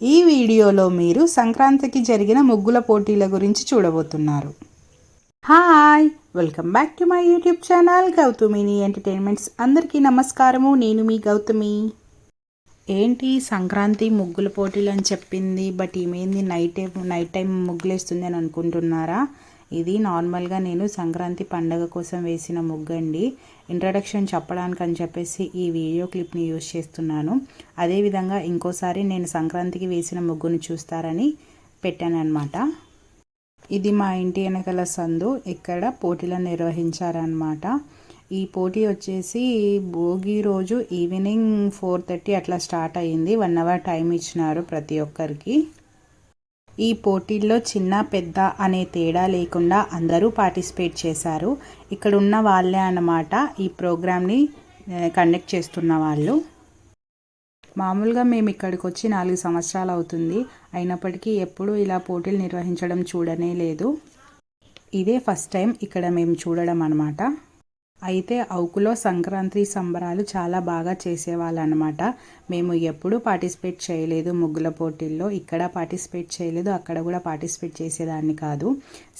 ఈ వీడియోలో మీరు సంక్రాంతికి జరిగిన ముగ్గుల పోటీల గురించి చూడబోతున్నారు. Hi welcome back to my YouTube channel Gautamini entertainments అందరికీ నమస్కారము నేను మీ గౌతమి. ఏంటి సంక్రాంతి ముగ్గుల పోటీలు అని చెప్పింది బట్ ఈమెంది నైట్ నైట్ టైం ముగ్గులేస్తుంది అని అనుకుంటున్నారా? ఇది నార్మల్గా నేను సంక్రాంతి పండగ కోసం వేసిన ముగ్గండి. ఇంట్రడక్షన్ చెప్పడానికి అని చెప్పేసి ఈ వీడియో క్లిప్ని యూజ్ చేస్తున్నాను. అదేవిధంగా ఇంకోసారి నేను సంక్రాంతికి వేసిన ముగ్గును చూస్తారని పెట్టాను ఇది మా ఇంటి వెనకల సందు. ఇక్కడ పోటీలను నిర్వహించారనమాట ఈ పోటీ వచ్చేసి భోగి రోజు ఈవినింగ్ ఫోర్ థర్టీ అట్లా స్టార్ట్ అయ్యింది. వన్ అవర్ టైం ఇచ్చినారు ప్రతి ఒక్కరికి. ఈ పోటీల్లో చిన్న పెద్ద అనే తేడా లేకుండా అందరూ పార్టిసిపేట్ చేశారు. ఇక్కడ ఉన్న వాళ్ళే అన్నమాట ఈ ప్రోగ్రామ్ని కండక్ట్ చేస్తున్న వాళ్ళు. మామూలుగా మేము ఇక్కడికి వచ్చి నాలుగు సంవత్సరాలు అవుతుంది. అయినప్పటికీ ఎప్పుడూ ఇలా పోటీలు నిర్వహించడం చూడనే లేదు. ఇదే ఫస్ట్ టైం ఇక్కడ మేము చూడడం అనమాట అయితే అవుకులో సంక్రాంతి సంబరాలు చాలా బాగా చేసేవాళ్ళు అనమాట మేము ఎప్పుడూ పార్టిసిపేట్ చేయలేదు ముగ్గుల పోటీల్లో. ఇక్కడ పార్టిసిపేట్ చేయలేదు అక్కడ కూడా పార్టిసిపేట్ చేసేదాన్ని కాదు.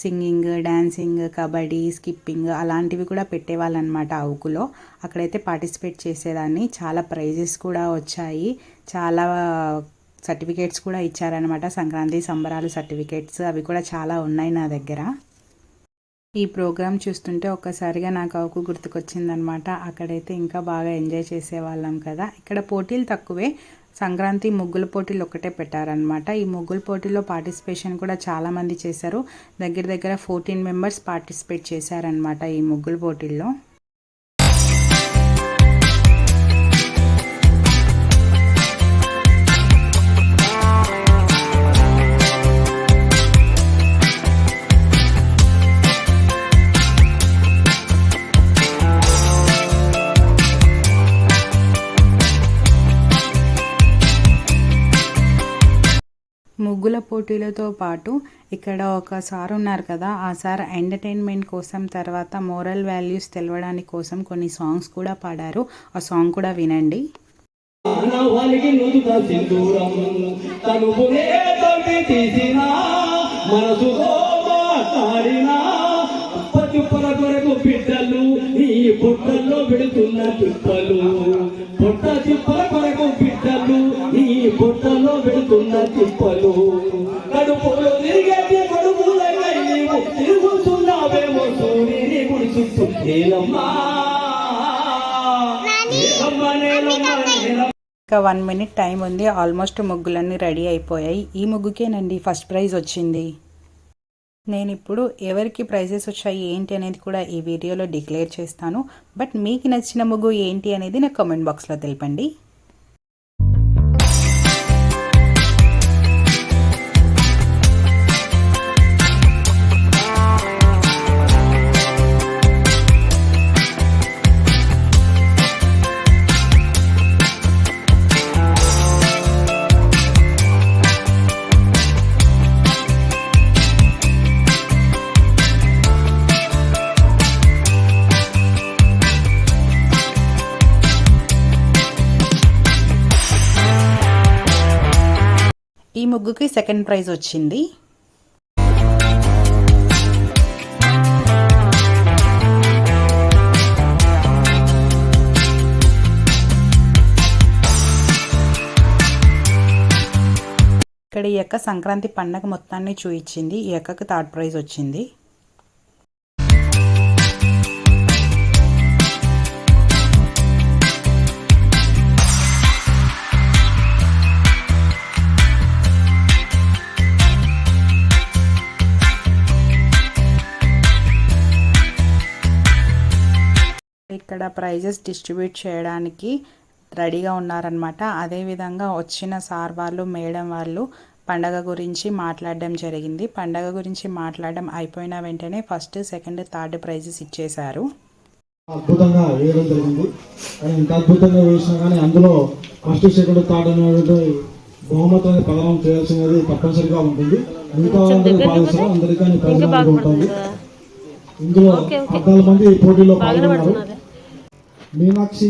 సింగింగ్ డ్యాన్సింగ్ కబడ్డీ స్కిప్పింగ్ అలాంటివి కూడా పెట్టేవాళ్ళు అనమాట అవుకులో అక్కడైతే పార్టిసిపేట్ చేసేదాన్ని. చాలా ప్రైజెస్ కూడా వచ్చాయి. చాలా సర్టిఫికేట్స్ కూడా ఇచ్చారనమాట. సంక్రాంతి సంబరాలు సర్టిఫికేట్స్ అవి కూడా చాలా ఉన్నాయి నా దగ్గర. ఈ ప్రోగ్రాం చూస్తుంటే ఒక్కసారిగా నాకు అవుకు గుర్తుకొచ్చిందనమాట. అక్కడైతే ఇంకా బాగా ఎంజాయ్ చేసేవాళ్ళం కదా. ఇక్కడ పోటీలు తక్కువే. సంక్రాంతి ముగ్గుల పోటీలు ఒకటే పెట్టారనమాట. ఈ ముగ్గుల పోటీలో పార్టిసిపేషన్ కూడా చాలామంది చేశారు. దగ్గర దగ్గర ఫోర్టీన్ మెంబర్స్ పార్టిసిపేట్ చేశారనమాట ఈ ముగ్గుల పోటీల్లో. ముగ్గుల పోటీలతో పాటు ఇక్కడ ఒక సార్ ఉన్నారు కదా ఆ సార్ ఎంటర్టైన్మెంట్ కోసం తర్వాత మోరల్ వాల్యూస్ తెలవడానికి కోసం కొన్ని సాంగ్స్ కూడా పాడారు. ఆ సాంగ్ కూడా వినండి. బిడ్డలు ఈ పుట్టల్లో పెడుతున్న తిప్పలు కడుపులో తిరిగేటి నీవు తిరుగుతున్నావేమో సూర్యుని గుడి చుట్టూ. నేలమ్మా నేలమ్మ నేలమ్మ నేలమ్మ ఇంకా వన్ మినిట్ టైం ఉంది. ఆల్మోస్ట్ ముగ్గులన్నీ రెడీ అయిపోయాయి. ఈ ముగ్గుకేనండి ఫస్ట్ ప్రైజ్ వచ్చింది. నేను ఇప్పుడు ఎవరికి ప్రైజెస్ వచ్చాయి ఏంటి అనేది కూడా ఈ వీడియోలో డిక్లేర్ చేస్తాను. బట్ మీకు నచ్చిన ముగ్గు ఏంటి అనేది నాకు కామెంట్ బాక్స్లో తెలపండి. ముగ్గుకి సెకండ్ ప్రైజ్ వచ్చింది. ఇక్కడ ఈ యొక్క సంక్రాంతి పండగ మొత్తాన్ని చూయించింది ఈ యొక్కకు థర్డ్ ప్రైజ్ వచ్చింది. ఇక్కడ ప్రైజెస్ డిస్ట్రిబ్యూట్ చేయడానికి రెడీగా ఉన్నారనమాట అదేవిధంగా వచ్చిన సార్ వాళ్ళు మేడం వాళ్ళు పండగ గురించి మాట్లాడడం జరిగింది. పండగ గురించి మాట్లాడడం అయిపోయిన వెంటనే ఫస్ట్ సెకండ్ థర్డ్ ప్రైజెస్ ఇచ్చేశారు. అద్భుతంగా వేయడం జరిగింది. కానీ ఇంత అద్భుతంగా వేసినా కానీ అందులో ఫస్ట్ సెకండ్ థర్డ్ అనేటువంటి బహుమతులను ప్రదానం చేయాల్సినది తప్పనిసరిగా ఉంటుంది. మిగతా అందరికీ ఉంటుంది ఇందులో పద్నాలుగు మంది పోటీలో పాల్గొన్నారు. మీనాక్షి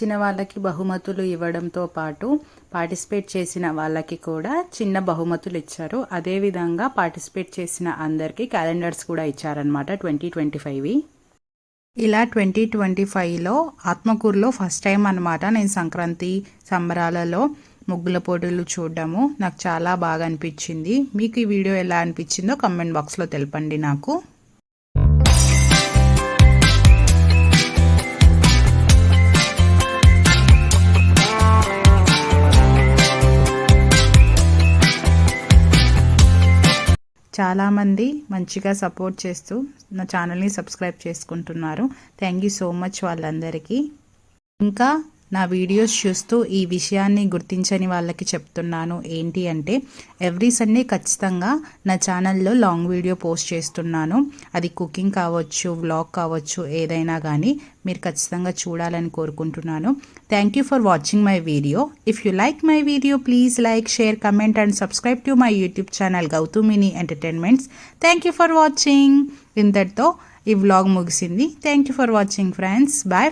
గెలిచిన వాళ్ళకి బహుమతులు ఇవ్వడంతో పాటు పార్టిసిపేట్ చేసిన వాళ్ళకి కూడా చిన్న బహుమతులు ఇచ్చారు. అదేవిధంగా పార్టిసిపేట్ చేసిన అందరికీ క్యాలెండర్స్ కూడా ఇచ్చారనమాట ట్వంటీ ట్వంటీ ఫైవ్వి. ఇలా ట్వంటీ ట్వంటీ ఫైవ్లో ఆత్మకూరులో ఫస్ట్ టైం అనమాట నేను సంక్రాంతి సంబరాలలో ముగ్గుల పోటీలు చూడడము. నాకు చాలా బాగా అనిపించింది. మీకు ఈ వీడియో ఎలా అనిపించిందో కమెంట్ బాక్స్లో తెలపండి నాకు. చాలామంది మంచిగా సపోర్ట్ చేస్తూ నా ఛానల్ని సబ్స్క్రైబ్ చేసుకుంటున్నారు. థ్యాంక్ యూ సో మచ్ వాళ్ళందరికీ. ఇంకా నా వీడియోస్ చూస్తూ ఈ విషయాన్ని గుర్తించని వాళ్ళకి చెప్తున్నాను. ఏంటి అంటే ఎవ్రీ సండే ఖచ్చితంగా నా ఛానల్లో లాంగ్ వీడియో పోస్ట్ చేస్తున్నాను. అది కుకింగ్ కావచ్చు వ్లాగ్ కావచ్చు ఏదైనా కానీ మీరు ఖచ్చితంగా చూడాలని కోరుకుంటున్నాను. Thank you for watching my video if you like my video please like share comment and subscribe to my YouTube channel Gautamini entertainments thank you for watching ఇంతటితో ఈ వ్లాగ్ ముగిసింది. Thank you for watching friends bye